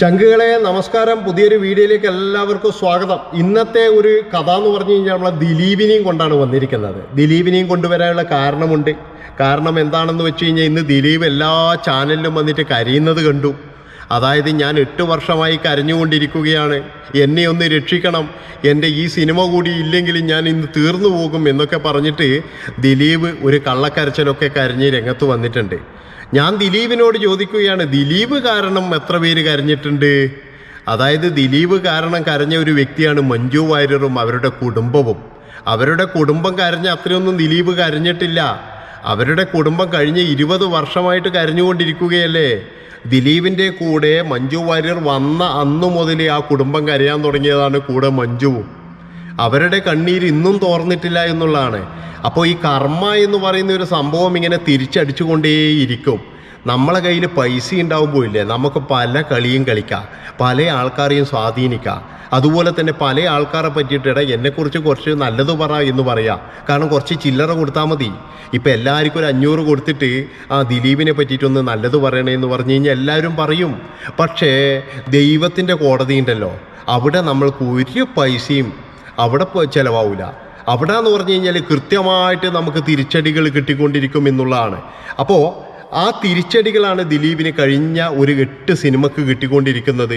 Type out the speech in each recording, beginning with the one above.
ചങ്കുകളെ നമസ്കാരം പുതിയൊരു വീഡിയോയിലേക്ക് എല്ലാവർക്കും സ്വാഗതം. ഇന്നത്തെ ഒരു കഥ എന്ന് പറഞ്ഞു കഴിഞ്ഞാൽ നമ്മളെ ദിലീപിനെയും കൊണ്ടാണ് വന്നിരിക്കുന്നത്. ദിലീപിനെയും കൊണ്ടുവരാനുള്ള കാരണമുണ്ട്. കാരണം എന്താണെന്ന് വെച്ച് കഴിഞ്ഞാൽ ഇന്ന് ദിലീപ് എല്ലാ ചാനലിലും വന്നിട്ട് കരയുന്നത് കണ്ടു. അതായത് ഞാൻ എട്ട് വർഷമായി കരഞ്ഞുകൊണ്ടിരിക്കുകയാണ്. എന്നെ ഒന്ന് രക്ഷിക്കണം. എന്റെ ഈ സിനിമ കൂടി ഇല്ലെങ്കിൽ ഞാൻ ഇന്ന് തീർന്നു പോകും എന്നൊക്കെ പറഞ്ഞിട്ട് ദിലീപ് ഒരു കള്ളക്കരച്ചിലൊക്കെ കരഞ്ഞ് രംഗത്ത് വന്നിട്ടുണ്ട്. ഞാൻ ദിലീപിനോട് ചോദിക്കുകയാണ് ദിലീപ് കാരണം എത്ര പേര് കരഞ്ഞിട്ടുണ്ട്? അതായത് ദിലീപ് കാരണം കരഞ്ഞ ഒരു വ്യക്തിയാണ് മഞ്ജു വാര്യറും അവരുടെ കുടുംബവും. അവരുടെ കുടുംബം കരഞ്ഞ അത്രയൊന്നും ദിലീപ് കരഞ്ഞിട്ടില്ല. അവരുടെ കുടുംബം കഴിഞ്ഞ ഇരുപത് വർഷമായിട്ട് കരഞ്ഞുകൊണ്ടിരിക്കുകയല്ലേ? ദിലീപിന്റെ കൂടെ മഞ്ജു വാര്യർ വന്ന അന്നു മുതൽ ആ കുടുംബം കരയാൻ തുടങ്ങിയതാണ് കൂടെ മഞ്ജുവും. അവരുടെ കണ്ണീര് ഇന്നും തോർന്നിട്ടില്ല എന്നുള്ളതാണ്. അപ്പോൾ ഈ കർമ്മ എന്ന് പറയുന്ന ഒരു സംഭവം ഇങ്ങനെ തിരിച്ചടിച്ചുകൊണ്ടേയിരിക്കും. നമ്മളെ കയ്യിൽ പൈസ ഉണ്ടാവുമ്പോൾ ഇല്ലേ നമുക്ക് പല കളിയും കളിക്കാം പല ആൾക്കാരെയും സ്വാധീനിക്കാം. അതുപോലെ തന്നെ പല ആൾക്കാരെ പറ്റിയിട്ട് എടാ എന്നെക്കുറിച്ച് കുറച്ച് നല്ലത് പറ എന്ന് പറയാം. കാരണം കുറച്ച് ചില്ലറ കൊടുത്താൽ മതി. ഇപ്പം എല്ലാവർക്കും ഒരു അഞ്ഞൂറ് കൊടുത്തിട്ട് ആ ദിലീപിനെ പറ്റിയിട്ടൊന്ന് നല്ലത് പറയണേ എന്ന് പറഞ്ഞു കഴിഞ്ഞാൽ എല്ലാവരും പറയും. പക്ഷേ ദൈവത്തിന്റെ കോടതി ഉണ്ടല്ലോ. അവിടെ നമ്മൾക്ക് ഒരു പൈസയും അവിടെ ചെലവാവില്ല അവിടെ എന്ന് പറഞ്ഞു കഴിഞ്ഞാൽ കൃത്യമായിട്ട് നമുക്ക് തിരിച്ചടികൾ കിട്ടിക്കൊണ്ടിരിക്കും എന്നുള്ളതാണ്. അപ്പോൾ ആ തിരിച്ചടികളാണ് ദിലീപിന് കഴിഞ്ഞ ഒരു എട്ട് സിനിമക്ക് കിട്ടിക്കൊണ്ടിരിക്കുന്നത്.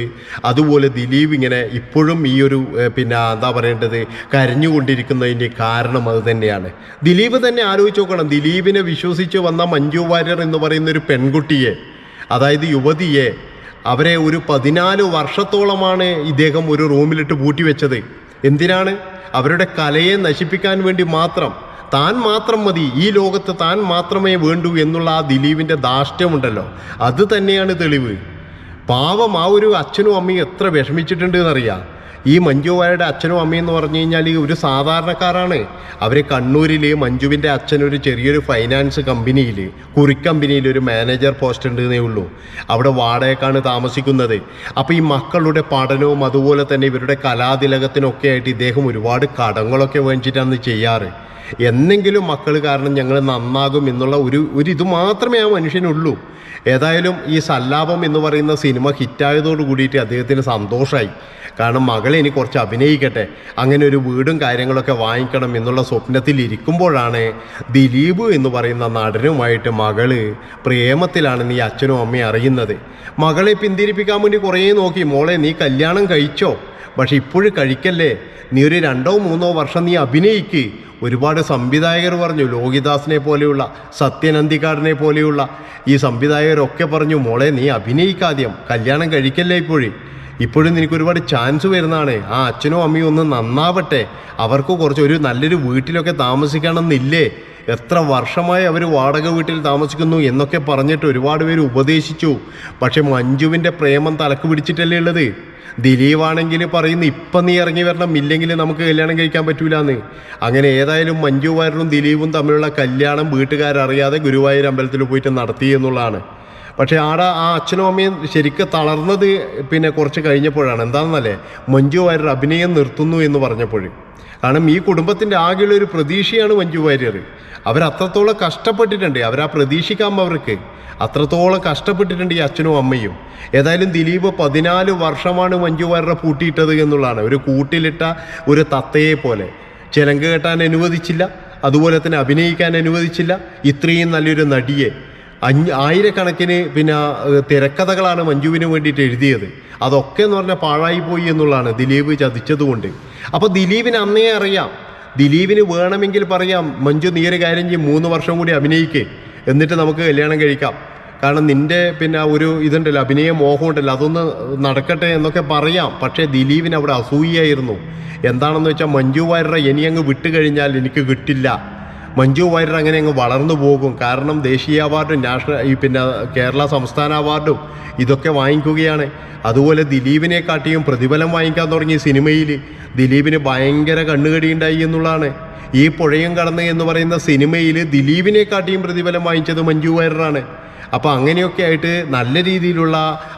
അതുപോലെ ദിലീപ് ഇങ്ങനെ ഇപ്പോഴും ഈ ഒരു പിന്നെ എന്താ പറയേണ്ടത് കരഞ്ഞുകൊണ്ടിരിക്കുന്നതിന്റെ കാരണം അത് തന്നെയാണ്. ദിലീപ് തന്നെ ആലോചിച്ച് നോക്കണം. ദിലീപിനെ വിശ്വസിച്ച് വന്ന മഞ്ജു വാര്യർ എന്ന് പറയുന്ന ഒരു പെൺകുട്ടിയെ അതായത് യുവതിയെ അവരെ ഒരു പതിനാല് വർഷത്തോളമാണ് ഇദ്ദേഹം ഒരു റൂമിലിട്ട് പൂട്ടി വെച്ചത് എന്തിനാണ്? അവരുടെ കലയെ നശിപ്പിക്കാൻ വേണ്ടി മാത്രം. താൻ മാത്രം മതി. ഈ ലോകത്ത് താൻ മാത്രമേ വേണ്ടൂ എന്നുള്ള ആ ദിലീപിന്റെ ധാർഷ്ട്യമുണ്ടല്ലോ. അത് തന്നെയാണ് തെളിവ്. പാവം ആ ഒരു അച്ഛനും അമ്മയും എത്ര വിഷമിച്ചിട്ടുണ്ട് എന്നറിയാം. ഈ മഞ്ജു വാര്യരുടെ അച്ഛനും അമ്മയും എന്ന് പറഞ്ഞു കഴിഞ്ഞാൽ ഒരു സാധാരണക്കാരാണ്. അവർ കണ്ണൂരിൽ മഞ്ജുവിന്റെ അച്ഛൻ ഒരു ചെറിയൊരു ഫൈനാൻസ് കമ്പനിയിൽ കുറിക്കമ്പനിയിൽ ഒരു മാനേജർ പോസ്റ്റ് ഉണ്ടെന്നേ ഉള്ളൂ. അവിടെ വാടകയ്ക്കാണ് താമസിക്കുന്നത്. അപ്പോൾ ഈ മക്കളുടെ പഠനവും അതുപോലെ തന്നെ ഇവരുടെ കലാതിലകത്തിനൊക്കെ ആയിട്ട് ഇദ്ദേഹം ഒരുപാട് കടങ്ങളൊക്കെ വേണ്ടിയിട്ടാണ് ചെയ്യാറ്. എന്നെങ്കിലും മക്കൾ കാരണം ഞങ്ങൾ നന്നാകും എന്നുള്ള ഒരു ഒരു ഇത് മാത്രമേ ആ മനുഷ്യനുള്ളൂ. ഏതായാലും ഈ സല്ലാപം എന്ന് പറയുന്ന സിനിമ ഹിറ്റായതോട് കൂടിയിട്ട് അദ്ദേഹത്തിന് സന്തോഷമായി കാരണം മകളെ ഇനി കുറച്ച് അഭിനയിക്കട്ടെ അങ്ങനെ ഒരു വീടും കാര്യങ്ങളൊക്കെ വാങ്ങിക്കണം എന്നുള്ള സ്വപ്നത്തിൽ ഇരിക്കുമ്പോഴാണ് ദിലീപ് എന്ന് പറയുന്ന നടനുമായിട്ട് മകൾ പ്രേമത്തിലാണെന്ന് ഈ അച്ഛനും അമ്മയും അറിയുന്നത്. മകളെ പിന്തിരിപ്പിക്കാൻ വേണ്ടി കുറേ നോക്കി മോളെ നീ കല്യാണം കഴിച്ചോ? പക്ഷെ ഇപ്പോഴും കഴിക്കല്ലേ? നീ ഒരു രണ്ടോ മൂന്നോ വർഷം നീ അഭിനയിക്ക്. ഒരുപാട് സംവിധായകർ പറഞ്ഞു ലോഹിദാസിനെ പോലെയുള്ള സത്യനന്ദിക്കാടിനെ പോലെയുള്ള. ഈ സംവിധായകരൊക്കെ പറഞ്ഞു മോളെ നീ അഭിനയിക്കാദ്യം കല്യാണം കഴിക്കല്ലേ ഇപ്പോഴും? ഇപ്പോഴും നിനക്ക് ഒരുപാട് ചാൻസ് വരുന്നതാണ്. ആ അച്ഛനോ അമ്മയോ ഒന്ന് നന്നാവട്ടെ. അവർക്ക് കുറച്ച് ഒരു നല്ലൊരു വീട്ടിലൊക്കെ താമസിക്കണമെന്നില്ലേ? എത്ര വർഷമായി അവർ വാടക വീട്ടിൽ താമസിക്കുന്നു എന്നൊക്കെ പറഞ്ഞിട്ട് ഒരുപാട് പേര് ഉപദേശിച്ചു. പക്ഷെ മഞ്ജുവിന്റെ പ്രേമം തലക്ക് പിടിച്ചിട്ടല്ലേ ഉള്ളത്? ദിലീപാണെങ്കിൽ പറയുന്നു ഇപ്പം നീ ഇറങ്ങി വരണം ഇല്ലെങ്കിൽ നമുക്ക് കല്യാണം കഴിക്കാൻ പറ്റൂലെന്ന്. അങ്ങനെ ഏതായാലും മഞ്ജു വാര്യരും ദിലീപും തമ്മിലുള്ള കല്യാണം വീട്ടുകാരറിയാതെ ഗുരുവായൂർ അമ്പലത്തിൽ പോയിട്ട് നടത്തി എന്നുള്ളതാണ്. പക്ഷേ ആടെ ആ അച്ഛനും അമ്മയും ശരിക്കും തളർന്നത് പിന്നെ കുറച്ച് കഴിഞ്ഞപ്പോഴാണ്. എന്താണെന്നല്ലേ? മഞ്ജു വാര്യർ അഭിനയം നിർത്തുന്നു എന്ന് പറഞ്ഞപ്പോൾ കാരണം ഈ കുടുംബത്തിന്റെ ആകെയുള്ള ഒരു പ്രതീക്ഷയാണ് മഞ്ജു വാര്യർ. അവരത്രത്തോളം കഷ്ടപ്പെട്ടിട്ടുണ്ട്. അവരാ പ്രതീക്ഷിക്കാം അവർക്ക്. അത്രത്തോളം കഷ്ടപ്പെട്ടിട്ടുണ്ട് ഈ അച്ഛനും അമ്മയും. ഏതായാലും ദിലീപ് പതിനാല് വർഷമാണ് മഞ്ജു വാര്യരെ പൂട്ടിയിട്ടത് എന്നുള്ളതാണ്. ഒരു കൂട്ടിലിട്ട ഒരു തത്തയെ പോലെ. ചിലങ്ക് കെട്ടാൻ അനുവദിച്ചില്ല. അതുപോലെ തന്നെ അഭിനയിക്കാൻ അനുവദിച്ചില്ല. ഇത്രയും നല്ലൊരു നടിയെ. അഞ്ഞ് ആയിരക്കണക്കിന് പിന്നെ തിരക്കഥകളാണ് മഞ്ജുവിന് വേണ്ടിയിട്ട് എഴുതിയത്. അതൊക്കെ എന്ന് പറഞ്ഞാൽ പാഴായി പോയി എന്നുള്ളതാണ് ദിലീപ് ചതിച്ചതുകൊണ്ട്. അപ്പോൾ ദിലീപിന് അന്നേ അറിയാം. ദിലീപിന് വേണമെങ്കിൽ പറയാം മഞ്ജു നീ ഒരു കാര്യം ചെയ്യും മൂന്ന് വർഷം കൂടി അഭിനയിക്കേ. എന്നിട്ട് നമുക്ക് കല്യാണം കഴിക്കാം. കാരണം നിന്റെ പിന്നെ ഒരു ഇതുണ്ടല്ലോ അഭിനയ മോഹം ഉണ്ടല്ലോ അതൊന്ന് നടക്കട്ടെ എന്നൊക്കെ പറയാം. പക്ഷേ ദിലീപിന് അവിടെ അസൂയായിരുന്നു എന്താണെന്ന് വെച്ചാൽ മഞ്ജു വാര്യരെ ഇനി അങ്ങ് വിട്ടുകഴിഞ്ഞാൽ എനിക്ക് കിട്ടില്ല. മഞ്ജു വാര്യർ അങ്ങനെ അങ്ങ് വളർന്നു പോകും. കാരണം ദേശീയ അവാർഡും നാഷണൽ ഈ പിന്നെ കേരള സംസ്ഥാന അവാർഡും ഇതൊക്കെ വാങ്ങിക്കുകയാണ്. അതുപോലെ ദിലീപിനെ കാട്ടിയും പ്രതിഫലം വാങ്ങിക്കാൻ തുടങ്ങി സിനിമയിൽ ദിലീപിന് ഭയങ്കര കണ്ണുകടി ഉണ്ടായി എന്നുള്ളതാണ്. ഈ പുഴയും കടന്ന് എന്ന് പറയുന്ന സിനിമയിൽ ദിലീപിനെ കാട്ടിയും പ്രതിഫലം വാങ്ങിച്ചത് മഞ്ജു വാര്യറാണ്. അപ്പോൾ അങ്ങനെയൊക്കെ ആയിട്ട് നല്ല രീതിയിലുള്ള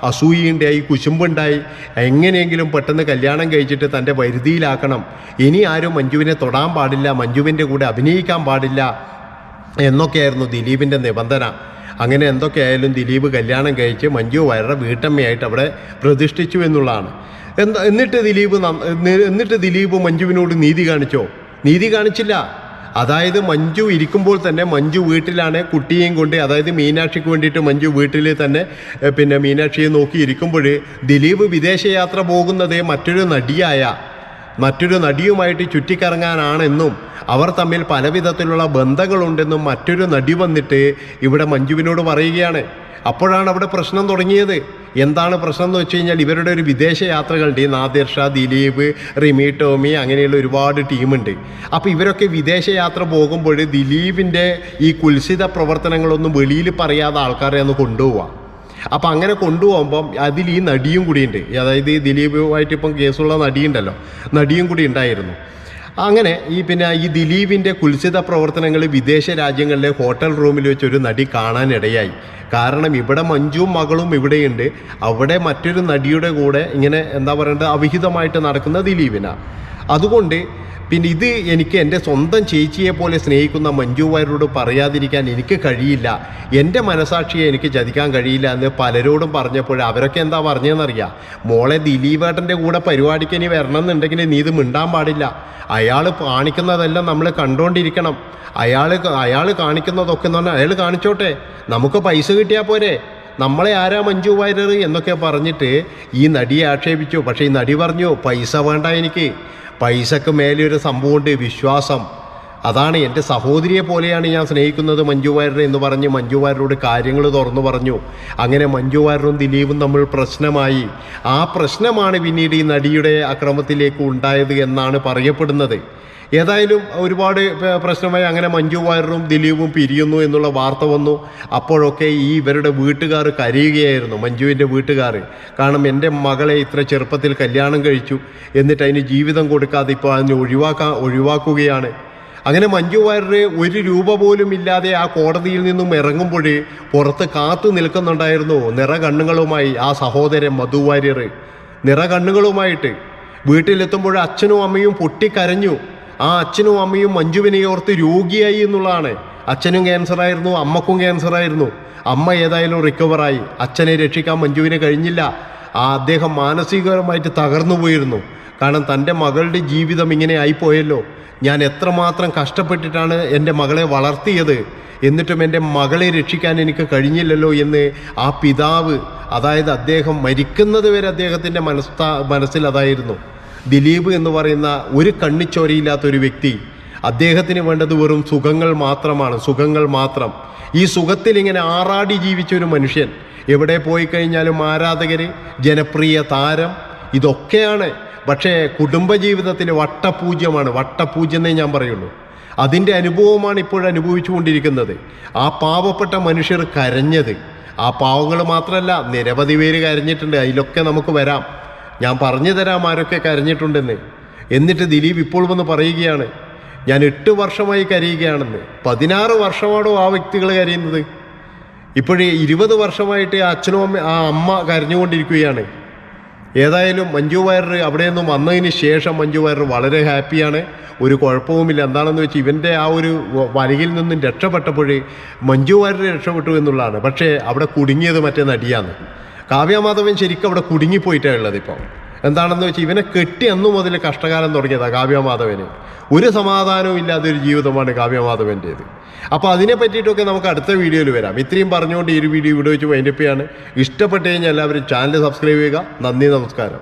അസൂയുണ്ടായി കുശുമ്പുണ്ടായി. എങ്ങനെയെങ്കിലും പെട്ടെന്ന് കല്യാണം കഴിച്ചിട്ട് തന്റെ വരുതിയിലാക്കണം. ഇനി ആരും മഞ്ജുവിനെ തൊടാൻ പാടില്ല മഞ്ജുവിന്റെ കൂടെ അഭിനയിക്കാൻ പാടില്ല എന്നൊക്കെയായിരുന്നു ദിലീപിന്റെ നിബന്ധന. അങ്ങനെ എന്തൊക്കെയായാലും ദിലീപ് കല്യാണം കഴിച്ച് മഞ്ജു വാര്യരുടെ വീട്ടമ്മയായിട്ട് അവിടെ പ്രതിഷ്ഠിച്ചു എന്നുള്ളതാണ്. എന്താ എന്നിട്ട് ദിലീപ് എന്നിട്ട് ദിലീപ് മഞ്ജുവിനോട് നീതി കാണിച്ചോ? നീതി കാണിച്ചില്ല. അതായത് മഞ്ജു ഇരിക്കുമ്പോൾ തന്നെ മഞ്ജു വീട്ടിലാണ് കുട്ടിയെയും കൊണ്ട് അതായത് മീനാക്ഷിക്ക് വേണ്ടിയിട്ട് മഞ്ജു വീട്ടിൽ തന്നെ പിന്നെ മീനാക്ഷിയെ നോക്കി ഇരിക്കുമ്പോൾ ദിലീപ് വിദേശയാത്ര പോകുന്നത് മറ്റൊരു നടിയായ മറ്റൊരു നടിയുമായിട്ട് ചുറ്റിക്കറങ്ങാനാണെന്നും അവർ തമ്മിൽ പലവിധത്തിലുള്ള ബന്ധങ്ങളുണ്ടെന്നും മറ്റൊരു നടി വന്നിട്ട് ഇവിടെ മഞ്ജുവിനോട് പറയുകയാണ്. അപ്പോഴാണ് അവിടെ പ്രശ്നം തുടങ്ങിയത്. എന്താണ് പ്രശ്നം എന്ന് വെച്ച് കഴിഞ്ഞാൽ ഇവരുടെ ഒരു വിദേശ യാത്രകളുണ്ട്. ഈ നാദിർ ഷാ ദിലീപ് റിമി ടോമി അങ്ങനെയുള്ള ഒരുപാട് ടീമുണ്ട്. അപ്പോൾ ഇവരൊക്കെ വിദേശ യാത്ര പോകുമ്പോൾ ദിലീപിന്റെ ഈ കുൽസിത പ്രവർത്തനങ്ങളൊന്നും വെളിയിൽ പറയാതെ ആൾക്കാരെ ഒന്ന് കൊണ്ടുപോവാം. അപ്പം അങ്ങനെ കൊണ്ടുപോകുമ്പം അതിൽ ഈ നടിയും കൂടിയുണ്ട് അതായത് ഈ ദിലീപുമായിട്ട് ഇപ്പം കേസുള്ള നടിയുണ്ടല്ലോ. നടിയും കൂടി ഉണ്ടായിരുന്നു. അങ്ങനെ ഈ പിന്നെ ഈ ദിലീപിന്റെ കുൽസിത പ്രവർത്തനങ്ങൾ വിദേശ രാജ്യങ്ങളിലെ ഹോട്ടൽ റൂമിൽ വെച്ച് ഒരു നടി കാണാനിടയായി. കാരണം ഇവിടെ മഞ്ജുവും മകളും ഇവിടെയുണ്ട്. അവിടെ മറ്റൊരു നടിയുടെ കൂടെ ഇങ്ങനെ എന്താ പറയേണ്ടത് അവിഹിതമായിട്ട് നടക്കുന്ന ദിലീപിനാണ് അതുകൊണ്ട് പിന്നെ ഇത് എനിക്ക് എന്റെ സ്വന്തം ചേച്ചിയെ പോലെ സ്നേഹിക്കുന്ന മഞ്ജു വാര്യരോട് പറയാതിരിക്കാൻ എനിക്ക് കഴിയില്ല. എന്റെ മനസാക്ഷിയെ എനിക്ക് ചതിക്കാൻ കഴിയില്ല എന്ന് പലരോടും പറഞ്ഞപ്പോൾ അവരൊക്കെ എന്താ പറഞ്ഞതെന്നറിയാം മോളെ ദിലീപേട്ടന്റെ കൂടെ പരിപാടിക്ക് ഇനി വരണം എന്നുണ്ടെങ്കിൽ നീ ഇത് മിണ്ടാൻ പാടില്ല. അയാൾ കാണിക്കുന്നതെല്ലാം നമ്മൾ കണ്ടുകൊണ്ടിരിക്കണം അയാൾ അയാൾ കാണിക്കുന്നതൊക്കെ എന്ന് പറഞ്ഞാൽ അയാൾ കാണിച്ചോട്ടെ. നമുക്ക് പൈസ കിട്ടിയാൽ പോരെ. നമ്മളെ ആരാ മഞ്ജു വാര്യർ എന്നൊക്കെ പറഞ്ഞിട്ട് ഈ നടിയെ ആക്ഷേപിച്ചു. പക്ഷേ ഈ നടി പറഞ്ഞു പൈസ വേണ്ട എനിക്ക്. പൈസക്ക് മേലെ ഒരു സംഭവമുണ്ട് വിശ്വാസം. അതാണ് എന്റെ സഹോദരിയെ പോലെയാണ് ഞാൻ സ്നേഹിക്കുന്നത് മഞ്ജു വാര്യരെ എന്ന് പറഞ്ഞ് മഞ്ജു വാര്യരോട് കാര്യങ്ങൾ തുറന്നു പറഞ്ഞു. അങ്ങനെ മഞ്ജു വാര്യരും ദിലീപും തമ്മിൽ പ്രശ്നമായി. ആ പ്രശ്നമാണ് പിന്നീട് ഈ നടിയുടെ അക്രമത്തിലേക്ക് ഉണ്ടായത് എന്നാണ് പറയപ്പെടുന്നത്. ഏതായാലും ഒരുപാട് പ്രശ്നമായി അങ്ങനെ മഞ്ജു വാര്യറും ദിലീപും പിരിയുന്നു എന്നുള്ള വാർത്ത വന്നു. അപ്പോഴൊക്കെ ഈ ഇവരുടെ വീട്ടുകാർ കരയുകയായിരുന്നു മഞ്ജുവിന്റെ വീട്ടുകാർ. കാരണം എന്റെ മകളെ ഇത്ര ചെറുപ്പത്തിൽ കല്യാണം കഴിച്ചു. എന്നിട്ട് അതിന് ജീവിതം കൊടുക്കാതെ ഇപ്പോൾ അതിനെ ഒഴിവാക്കാൻ ഒഴിവാക്കുകയാണ്. അങ്ങനെ മഞ്ജു വാര്യർ ഒരു രൂപ പോലും ഇല്ലാതെ ആ കോടതിയിൽ നിന്നും ഇറങ്ങുമ്പോൾ പുറത്ത് കാത്തു നിൽക്കുന്നുണ്ടായിരുന്നു നിറ കണ്ണുകളുമായി ആ സഹോദരൻ മധു വാര്യർ. നിറ കണ്ണുകളുമായിട്ട് വീട്ടിലെത്തുമ്പോൾ അച്ഛനും അമ്മയും പൊട്ടിക്കരഞ്ഞു. ആ അച്ഛനും അമ്മയും മഞ്ജുവിനെ ഓർത്ത് രോഗിയായി എന്നുള്ളതാണ്. അച്ഛനും ക്യാൻസറായിരുന്നു അമ്മക്കും ക്യാൻസറായിരുന്നു അമ്മ ഏതായാലും റിക്കവറായി അച്ഛനെ രക്ഷിക്കാൻ മഞ്ജുവിന് കഴിഞ്ഞില്ല. ആ അദ്ദേഹം മാനസികപരമായിട്ട് തകർന്നു പോയിരുന്നു കാരണം തന്റെ മകളുടെ ജീവിതം ഇങ്ങനെ ആയിപ്പോയല്ലോ. ഞാൻ എത്രമാത്രം കഷ്ടപ്പെട്ടിട്ടാണ് എന്റെ മകളെ വളർത്തിയത്? എന്നിട്ടും എന്റെ മകളെ രക്ഷിക്കാൻ എനിക്ക് കഴിഞ്ഞില്ലല്ലോ എന്ന് ആ പിതാവ് അതായത് അദ്ദേഹം മരിക്കുന്നത് വരെ അദ്ദേഹത്തിന്റെ മനസ്താ മനസ്സിൽ അതായിരുന്നു. ദിലീപ് എന്ന് പറയുന്ന ഒരു കണ്ണിച്ചോരയില്ലാത്ത ഒരു വ്യക്തി. അദ്ദേഹത്തിന് വേണ്ടത് വെറും സുഖങ്ങൾ മാത്രമാണ് സുഖങ്ങൾ മാത്രം. ഈ സുഖത്തിൽ ഇങ്ങനെ ആറാടി ജീവിച്ച ഒരു മനുഷ്യൻ. എവിടെ പോയി കഴിഞ്ഞാലും ആരാധകർ ജനപ്രിയ താരം ഇതൊക്കെയാണ് പക്ഷേ കുടുംബജീവിതത്തിൽ വട്ടപൂജ്യമാണ്. വട്ടപൂജ്യമെന്നേ ഞാൻ പറയുള്ളൂ. അതിന്റെ അനുഭവമാണ് ഇപ്പോൾ അനുഭവിച്ചുകൊണ്ടിരിക്കുന്നത്. ആ പാവപ്പെട്ട മനുഷ്യർ കരഞ്ഞത്. ആ പാവങ്ങൾ മാത്രമല്ല നിരവധി പേര് കരഞ്ഞിട്ടുണ്ട്. അതിലൊക്കെ നമുക്ക് വരാം. ഞാൻ പറഞ്ഞു തരാം ആരൊക്കെ കരഞ്ഞിട്ടുണ്ടെന്ന്. എന്നിട്ട് ദിലീപ് ഇപ്പോൾ വന്ന് പറയുകയാണ് ഞാൻ എട്ട് വർഷമായി കരയുകയാണെന്ന്. പതിനാറ് വർഷമാണോ ആ വ്യക്തികൾ കരയുന്നത്? ഇപ്പോഴേ ഇരുപത് വർഷമായിട്ട് അച്ഛനും അമ്മ ആ അമ്മ കരഞ്ഞുകൊണ്ടിരിക്കുകയാണ്. ഏതായാലും മഞ്ജു വാര്യർ അവിടെ നിന്നും വന്നതിന് ശേഷം മഞ്ജു വാര്യർ വളരെ ഹാപ്പിയാണ്. ഒരു കുഴപ്പവുമില്ല. എന്താണെന്ന് വെച്ച് ഇവന്റെ ആ ഒരു വരയിൽ നിന്നും രക്ഷപ്പെട്ടപ്പോഴേ മഞ്ജു വാര്യർ രക്ഷപ്പെട്ടു എന്നുള്ളതാണ്. പക്ഷേ അവിടെ കുടുങ്ങിയത് മറ്റേ നടിയാണ്. കാവ്യമാധവൻ ശരിക്കും അവിടെ കുടുങ്ങിപ്പോയിട്ടാണ് ഉള്ളത് ഇപ്പം. എന്താണെന്ന് വെച്ചാൽ ഇവനെ കെട്ടി അന്നു മുതൽ കഷ്ടകാലം തുടങ്ങിയതാണ് കാവ്യമാധവന്. ഒരു സമാധാനവും ഇല്ലാത്ത ഒരു ജീവിതമാണ് കാവ്യമാധവന്റേത് അപ്പോൾ അതിനെ പറ്റിയിട്ടൊക്കെ നമുക്ക് അടുത്ത വീഡിയോയിൽ വരാം. ഇത്രയും പറഞ്ഞുകൊണ്ട് ഈ ഒരു വീഡിയോ ഇവിടെ വെച്ച് വൈൻഡപ്പ് ചെയ്യാണ്. ഇഷ്ടപ്പെട്ട് കഴിഞ്ഞാൽ എല്ലാവരും ചാനൽ സബ്സ്ക്രൈബ് ചെയ്യുക. നന്ദി നമസ്കാരം.